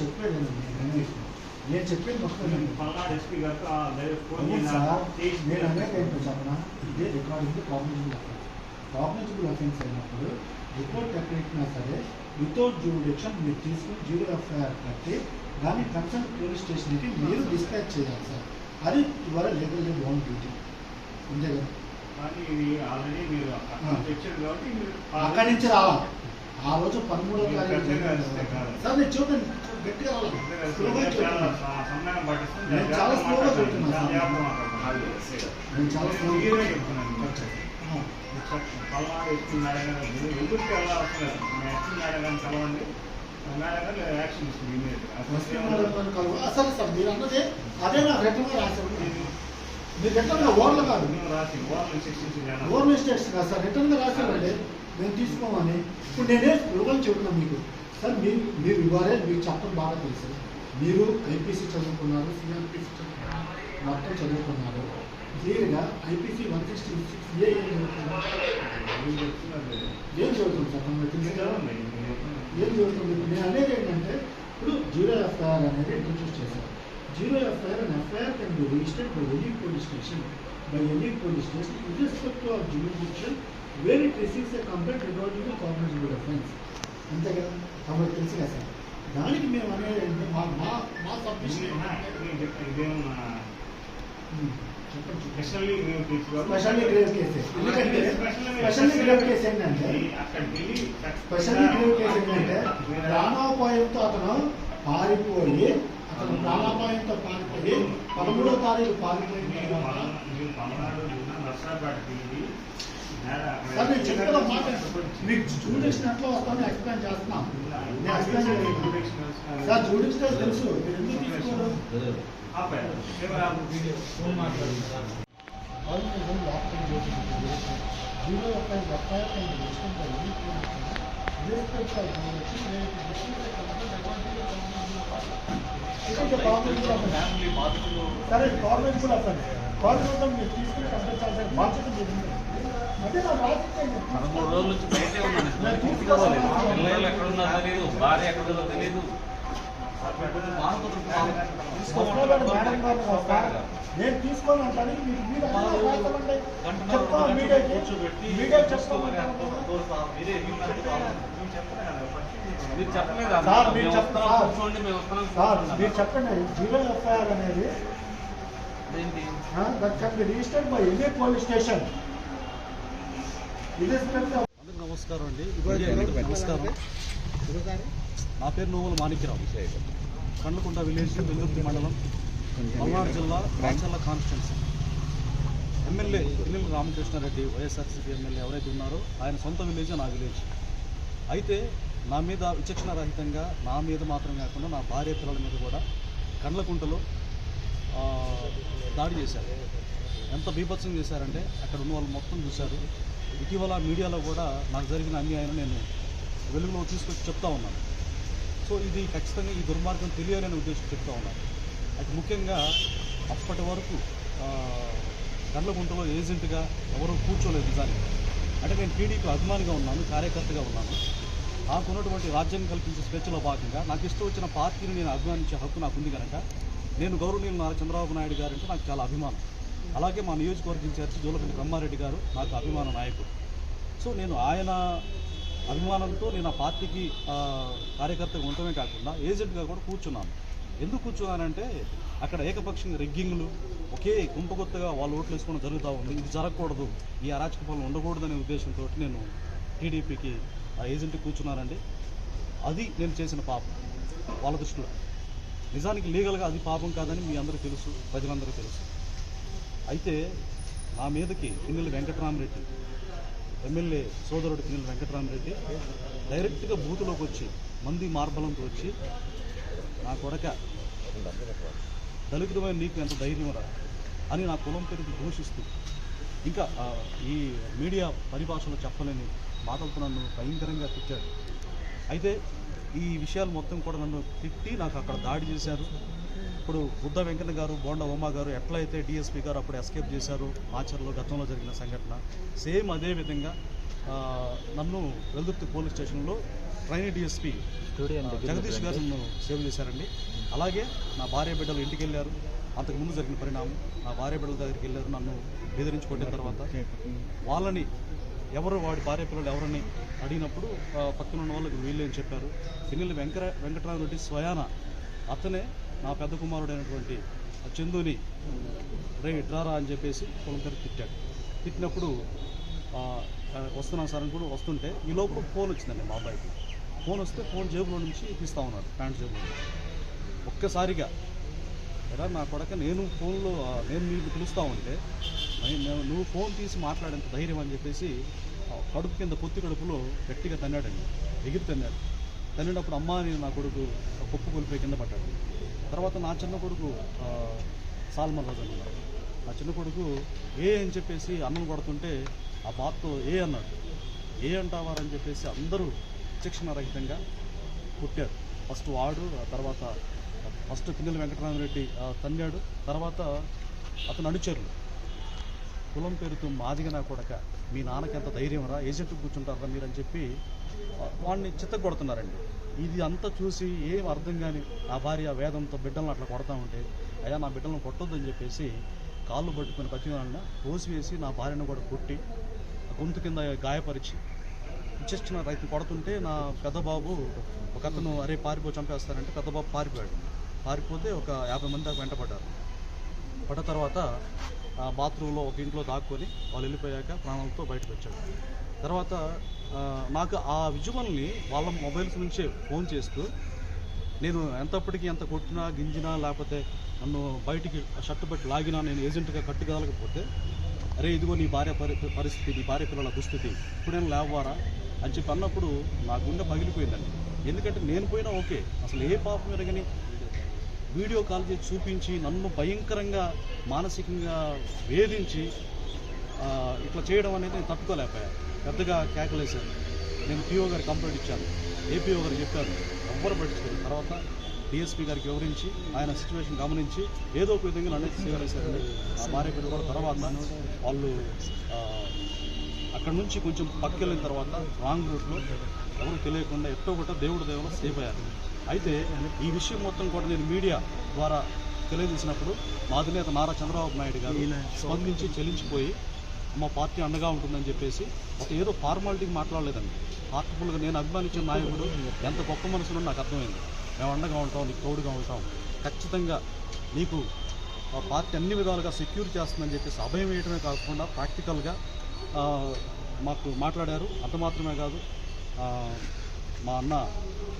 చెప్పేది నేను చెప్పేది మొత్తం నేను అనేది ఏంటో చెప్పనా? ఇదే recording cognizable offence cognizable offence అయినప్పుడు రిపోర్ట్ ఎక్కడికినా సరే వితౌట్ జ్యూడిక్షన్ మీరు తీసుకుని జీరో ఎఫ్ఐఆర్ కట్టి దాన్ని కన్సర్న్ పోలీస్ స్టేషన్కి మీరు డిస్పాచ్ చేయాలి సార్. అది ఇవాళ లీగల్ ఓన్ డ్యూటీ అంతే కదా? కానీ ఇది ఆల్రెడీ మీరు అక్కడ తెచ్చారు కాబట్టి మీరు అక్కడి నుంచి రావాలి. ఆ రోజు పదమూడో తారీఖు. సార్ నేను చూడండి. గట్టిగా. నేను చాలా స్లోగా. నేను చాలా స్లోగా అసలు సార్ మీరు అన్నది. అదే నా రిటర్న్ రాశారు. మీరు రిటర్న్ ఓర్లు కాదు. ఓవర్ మిస్టేక్స్ కాదు సార్ రిటర్న్ రాశారండి. మేము తీసుకోమని ఇప్పుడు నేనే స్లోగన్ చెబుతున్నాను మీకు. సార్ మీరు మీరు ఇవ్వాలే మీకు చెప్పడం బాగా తెలుసు. మీరు ఐపీసీ చదువుకున్నారు సిఆర్పిసి చదువుకున్నారు మొత్తం చదువుకున్నారు. క్లియర్గా IPC one sixty six A ఏం చదువుతుంది సార్? మనకు తెలిసి ఏం ఇప్పుడు నేను అనేది ఏంటంటే ఇప్పుడు జీరో ఎఫ్ఐఆర్ అనేది ఇంట్రడ్యూస్ చేశారు. Zero FIR and FIR can be registered by any police station by any police station irrespective of jurisdiction where it receives a complaint regarding cognizable offence అంతే కదా? కాబట్టి తెలుసు కదా సార్. దానికి మేము అనేది ఏంటంటే మా మా మా సబ్మిషన్ స్పెషల్లీ గ్రేవ్ కేసు ఎందుకంటే స్పెషల్లీ గ్రేవ్ కేసు ఏంటంటే స్పెషల్లీ గ్రేవ్ కేసు ఏంటంటే ప్రాణాపాయంతో అతను పారిపోయి అతను ప్రాణాపాయంతో పారిపోయి పదమూడో తారీఖు పారిపోయిన మీరు తర్వాత పల- మీరు పల్నాడు జిల్లా నర్సరాపేటకి వెళ్ళి నేర అక్కడ సార్ నేను చెప్పిన మాట మీకు జూడిక్షన్ ఎట్లా వస్తానో ఎక్స్ప్లెయిన్ చేస్తున్నాం నేను ఎక్స్ప్లెయిన్ చేయలేదు సార్ జూడిక్షన్ తెలుసు మీరు ఎందుకు తీసుకోరు ఆపారు. కెమెరా ఫోన్ మాట్లాడు. All the one locked in those Zero of five, the fire can be listed by any point. Irrespective of the election, where it is listed by government, I want to be a government. It is a government offense. సరే government కూడా offense. Government మీరు తీసుకుని పంపించాల్సిన బాధ్యత మీద పదమూడు రోజుల నుంచి బయటే ఉన్నాను. తీసుకొస్తాను. పిల్లలు ఎక్కడ ఉన్నారో తెలియదు భార్య ఎక్కడ ఉందో తెలియదు. నేను తీసుకోను అంటాను మీకు మీరు చెప్పండి. జీరో ఎఫ్ఐఆర్ అనేది be registered by any police station. నమస్కారం అండి. నమస్కారం. నా పేరు నోముల మాణిక్యరావు. కండ్లకుంట విలేజ్ వెల్లుర్తి మండలం పల్నాడు జిల్లా రాచర్ల కాన్స్టిట్యున్సీ. ఎమ్మెల్యే పిల్లల రామకృష్ణారెడ్డి వైఎస్ఆర్సీపీ ఎమ్మెల్యే ఎవరైతే ఉన్నారో ఆయన సొంత విలేజ్ నా విలేజ్. అయితే నా మీద విచక్షణ రహితంగా నా మీద మాత్రం కాకుండా నా భార్య పిల్లల మీద కూడా కండ్లకుంటలో దాడి చేశారు. ఎంత బీభత్సం చేశారంటే అక్కడ ఉన్న వాళ్ళు మొత్తం చూశారు. ఇటీవల మీడియాలో కూడా నాకు జరిగిన అన్యాయం నేను వెలుగులో తీసుకొచ్చి చెప్తా ఉన్నాను. సో ఇది ఖచ్చితంగా ఈ దుర్మార్గం తెలియాలనే ఉద్దేశం చెప్తా ఉన్నాను. అది ముఖ్యంగా అప్పటి వరకు ఆ, ఏజెంట్గా ఎవరూ కూర్చోలేదు నిజానికి. అంటే నేను టీడీపీ అభిమానిగా ఉన్నాను కార్యకర్తగా ఉన్నాను. నాకు ఉన్నటువంటి రాజ్యాంగం కల్పించే స్వేచ్ఛలో భాగంగా నాకు ఇష్టం వచ్చిన పార్టీని నేను అభిమానించే హక్కు నాకు ఉంది కనుక నేను గౌరవనీయులు నారా చంద్రబాబు నాయుడు గారు అంటే నాకు చాలా అభిమానం. అలాగే మా నియోజకవర్గ ఇన్ఛార్జి జోలపల్లి బ్రహ్మారెడ్డి గారు నాకు అభిమాన నాయకుడు. సో నేను ఆయన అభిమానంతో నేను ఆ పార్టీకి కార్యకర్తగా ఉండటమే కాకుండా ఏజెంట్గా కూడా కూర్చున్నాను. ఎందుకు కూర్చున్నానంటే అక్కడ ఏకపక్షంగా రెగ్గింగ్లు ఒకే గుంపగొత్తగా వాళ్ళు ఓట్లు వేసుకోవడం జరుగుతూ ఉంది. ఇది జరగకూడదు. ఈ అరాచక పాలన ఉండకూడదనే ఉద్దేశంతో నేను టీడీపీకి ఆ ఏజెంట్ కూర్చున్నానండి. అది నేను చేసిన పాపం. వాళ్ళ దృష్టిలో. నిజానికి లీగల్గా అది పాపం కాదని మీ అందరికీ తెలుసు ప్రజలందరికీ తెలుసు. అయితే నా మీదకి పిన్నెల వెంకటరామరెడ్డి ఎమ్మెల్యే సోదరుడు పిన్నెల వెంకటరామరెడ్డి డైరెక్ట్గా బూతులోకి వచ్చి మంది మార్బలంతో వచ్చి నా కొడక దళితుడమైన నీకు ఎంత ధైర్యం రా అని నా కులం పేరుకి దూషిస్తూ ఇంకా ఈ మీడియా పరిభాషలో చెప్పలేని మాటలతో నన్ను భయంకరంగా తిట్టాడు. అయితే ఈ విషయాలు మొత్తం కూడా నన్ను తిట్టి నాకు అక్కడ దాడి చేశారు. ఇప్పుడు బుద్ధ వెంకన్న గారు బోండ ఉమా గారు ఎట్లయితే డిఎస్పీ గారు అప్పుడు ఎస్కేప్ చేశారు మాచర్లో గతంలో జరిగిన సంఘటన సేమ్ అదే విధంగా నన్ను వెల్దుర్తి పోలీస్ స్టేషన్లో ట్రైనీ డిఎస్పీ జగదీష్ గారు నన్ను సేవ్ చేశారండి. అలాగే నా భార్య బిడ్డలు ఇంటికి వెళ్ళారు అంతకు ముందు జరిగిన పరిణామం నా భార్య బిడ్డల దగ్గరికి వెళ్ళారు. నన్ను బెదిరించి కొట్టిన తర్వాత వాళ్ళని ఎవరు వాడి భార్య పిల్లలు ఎవరని అడిగినప్పుడు పక్కన ఉన్న వాళ్ళకి వీళ్ళే అని చెప్పారు? పిల్లలు వెంకట వెంకటరామరెడ్డి స్వయాన అతనే నా పెద్ద కుమారుడైనటువంటి ఆ చందుని రే ఇట్రారా అని చెప్పేసి పొలం దగ్గర తిట్టాడు. తిట్టినప్పుడు వస్తున్నాను సార్ అని కూడా వస్తుంటే ఈ లోపల ఫోన్ వచ్చిందండి మా అబ్బాయికి. ఫోన్ వస్తే ఫోన్ జేబులో నుంచి తీస్తా ఉన్నాడు ప్యాంట్ జేబులో నుంచి. ఒక్కసారిగా ఎరా నా కొడక నేను ఫోన్లో నేను నీకు పిలుస్తా ఉంటే నువ్వు ఫోన్ తీసి మాట్లాడేంత ధైర్యం అని చెప్పేసి ఆ, కడుపు కింద పొత్తి కడుపులో గట్టిగా తన్నాడండి ఎగిరి తన్నాడు. తన్నినప్పుడు అమ్మ అని నా కొడుకు ఆ పప్పు కింద పడ్డాడు. తర్వాత నా చిన్న కొడుకు సాల్మన్ రాజు అన్నాడు. నా చిన్న కొడుకు ఏ అని చెప్పేసి అన్నం కొడుతుంటే ఆ బాత్తో ఏ అన్నాడు. ఏ అంటావారని చెప్పేసి అందరూ విచక్షణ రహితంగా పుట్టారు ఫస్ట్ వాడు ఆ తర్వాత ఫస్ట్ పిన్నెల వెంకటరామరెడ్డి తన్నాడు. తర్వాత అతను అనుచరులు. కులం పేరుతో మాదిగా నా కొడక మీ నాన్నకి ఎంత ధైర్యం రా ఏజెంట్ కూర్చుంటారా మీరు అని చెప్పి వాడిని చిత్తగొడుతున్నారండి. ఇది అంతా చూసి ఏం అర్థం కానీ నా భార్య వేదంతో బిడ్డలను అట్లా కొడతా ఉంటే అయ్యా నా బిడ్డలను కొట్టొద్దని చెప్పేసి కాళ్ళు పట్టుకుని పచ్చివాళ్ళని పోసి వేసి నా భార్యను కూడా కొట్టి గొంతు కింద గాయపరిచి చేస్తున్న రైతు కొడుతుంటే నా పెద్దబాబు ఒక అతను అరే పారిపో చంపేస్తారంటే పెద్దబాబు పారిపోయాడు. పారిపోతే ఒక యాభై మంది దాకా వెంటపడ్డారు. పడ్డ తర్వాత బాత్రూంలో ఒక ఇంట్లో దాక్కొని వాళ్ళు వెళ్ళిపోయాక ప్రాణాలతో బయటకు వచ్చాడు తర్వాత నాకు ఆ విజువల్ని వాళ్ళ మొబైల్స్ నుంచే ఫోన్ చేస్తూ నేను ఎంతప్పటికీ ఎంత కొట్టినా గింజినా లేకపోతే నన్ను బయటికి షర్ట్ పెట్టి లాగినా నేను ఏజెంట్గా కట్టుకోగలకపోతే అరే ఇదిగో నీ భార్య పరి పరిస్థితి నీ భార్య పిల్లల దుస్థితి ఇప్పుడు నేను లేవారా అని చెప్పి అన్నప్పుడు నా గుండె పగిలిపోయిందండి. ఎందుకంటే నేను పోయినా ఓకే అసలు ఏ పాపం ఎరగని వీడియో కాల్ చేసి చూపించి నన్ను భయంకరంగా మానసికంగా వేధించి ఇట్లా చేయడం అనేది నేను తట్టుకోలేకపోయా. పెద్దగా కేకలేశాను. నేను పిఓ గారు కంప్లైంట్ ఇచ్చాను. ఏపీఓ గారు చెప్పాను ఎవ్వరు పట్టించుకోరు. తర్వాత డిఎస్పీ గారికి వివరించి ఆయన సిచ్యువేషన్ గమనించి ఏదో ఒక విధంగా నన్ను స్వీకరించారండి. ఆ భార్య కూడా తర్వాత వాళ్ళు అక్కడ నుంచి కొంచెం పక్కెళ్ళిన తర్వాత రాంగ్ రూట్లో ఎవరు తెలియకుండా ఎట్టో కూడా దేవుడు దేవుడు సేఫ్ అయ్యారు. అయితే ఈ విషయం మొత్తం కూడా నేను మీడియా ద్వారా తెలియజేసినప్పుడు మా అధినేత నారా చంద్రబాబు నాయుడు గారు స్పందించి చెల్లించిపోయి మా పార్టీ అండగా ఉంటుందని చెప్పేసి ఒక ఏదో ఫార్మాలిటీకి మాట్లాడలేదండి. హార్ట్ఫుల్గా నేను అభిమానించిన నాయకుడు ఎంత గొప్ప మనసులో నాకు అర్థమైంది. మేము అండగా ఉంటాం నీకు తోడుగా ఉంటాం. ఖచ్చితంగా నీకు ఆ పార్టీ అన్ని విధాలుగా సెక్యూర్ చేస్తుందని చెప్పేసి అభయం వేయడమే కాకుండా ప్రాక్టికల్గా మాకు మాట్లాడారు. అంత మాత్రమే కాదు మా అన్న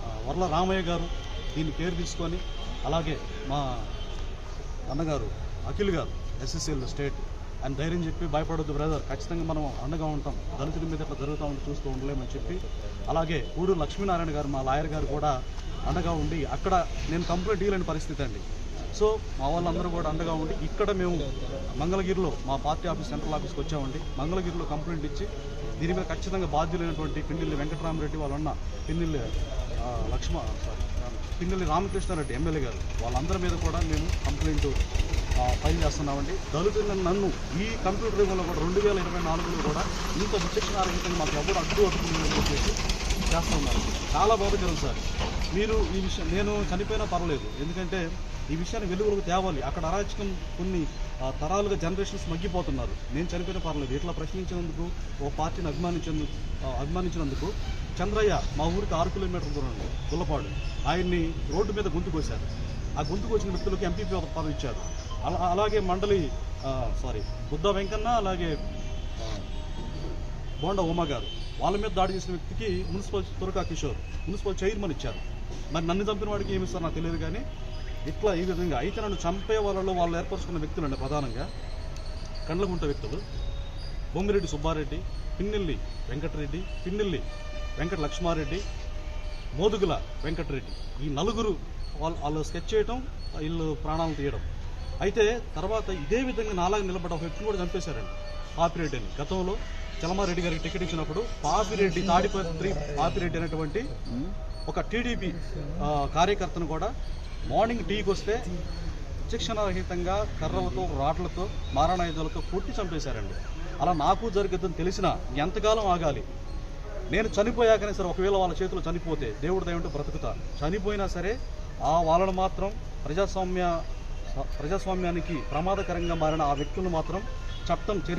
ఆ, వర్ల రామయ్య గారు దీన్ని పేరు తీసుకొని అలాగే మా అన్నగారు అఖిల్ గారు ఎస్ఎస్ఎల్ స్టేట్ అని ధైర్యం చెప్పి భయపడొద్దు బ్రదర్ ఖచ్చితంగా మనం అండగా ఉంటాం దళితుల మీద ఇట్లా జరుగుతూ ఉంటే చూస్తూ ఉండలేమని చెప్పి అలాగే ఊరు లక్ష్మీనారాయణ గారు మా లాయర్ గారు కూడా అండగా ఉండి అక్కడ నేను కంప్లైంట్ ఇవ్వలేని పరిస్థితి అండి. సో మా వాళ్ళందరూ కూడా అండగా ఉండి ఇక్కడ మేము మంగళగిరిలో మా పార్టీ ఆఫీస్ సెంట్రల్ ఆఫీస్కి వచ్చామండి. మంగళగిరిలో కంప్లైంట్ ఇచ్చి దీని మీద ఖచ్చితంగా బాధ్యులైనటువంటి పిన్నెల్లి వెంకటరామరెడ్డి వాళ్ళన్న పిన్నెల్లి లక్ష్మ సారీ పిన్నెల్లి రామకృష్ణారెడ్డి ఎమ్మెల్యే గారు వాళ్ళందరి మీద కూడా మేము కంప్లైంట్ ఫైల్ చేస్తున్నామండి. దళితులను నన్ను ఈ కంప్యూటర్ యుగంలో కూడా రెండు వేల ఇరవై నాలుగులో కూడా ఇంత విచక్షణారహితంగా మాకు ఎవరు అడ్డు అడ్డుకుందని చెప్పేసి చేస్తున్నారు చాలా చాలా బాధకరం సార్. మీరు ఈ విషయం నేను చనిపోయినా పర్వాలేదు. ఎందుకంటే ఈ విషయాన్ని వెలుగులోకి తేవాలి. అక్కడ అరాచకం కొన్ని తరాలుగా జనరేషన్స్ మగ్గిపోతున్నారు. నేను చనిపోయిన పర్వాలేదు ఇట్లా ప్రశ్నించినందుకు ఓ పార్టీని అభిమానించేందుకు అభిమానించినందుకు చంద్రయ్య మా ఊరికి ఆరు కిలోమీటర్ల దూరం గుల్లపాడు. ఆయన్ని రోడ్డు మీద గొంతు కోశారు. ఆ గొంతు కోసిన వ్యక్తులకి ఎంపీపీ పదవి ఇచ్చారు. అలా అలాగే మండలి సారీ బుద్ధ వెంకన్న అలాగే బోండా ఉమా గారు. వాళ్ళ మీద దాడి చేసిన వ్యక్తికి municipal Turaka Kishore municipal chairman ఇచ్చారు. మరి నన్ను చంపిన వాడికి ఏమి ఇస్తారో నాకు తెలియదు కానీ ఇట్లా ఈ విధంగా అయితే నన్ను చంపే వాళ్ళలో వాళ్ళు ఏర్పరచుకున్న వ్యక్తులండి ప్రధానంగా. కండ్లగుంట వ్యక్తులు. బొమ్మిరెడ్డి సుబ్బారెడ్డి పిన్నెల్లి వెంకటరెడ్డి పిన్నెల్లి వెంకట లక్ష్మారెడ్డి మోదుగుల వెంకటరెడ్డి. ఈ నలుగురు వాళ్ళు వాళ్ళు స్కెచ్ చేయటం వీళ్ళు ప్రాణాలు తీయడం. అయితే తర్వాత ఇదే విధంగా నాలాగా నిలబడ్డ ఒక వ్యక్తిని కూడా చంపేశారండి పాపిరెడ్డి అని గతంలో చలమారెడ్డి గారికి టికెట్ ఇచ్చినప్పుడు పాపిరెడ్డి తాడిపత్రి పాపిరెడ్డి అనేటువంటి ఒక టీడీపీ కార్యకర్తను కూడా మార్నింగ్ టీకి వస్తే విచక్షణారహితంగా కర్రలతో రాట్లతో మారణాయుధాలతో కొట్టి చంపేశారండి. అలా నాకు జరుగుతుందని తెలిసినా ఎంతకాలం ఆగాలి? నేను చనిపోయాకనే సరే ఒకవేళ వాళ్ళ చేతిలో చనిపోతే దేవుడి దయ ఉంటే బ్రతుకుతా. చనిపోయినా సరే ఆ వాళ్ళను మాత్రం ప్రజాస్వామ్య ప్రజాస్వామ్యానికి ప్రమాదకరంగా మారిన ఆ వ్యక్తులను మాత్రం చట్టం చర్య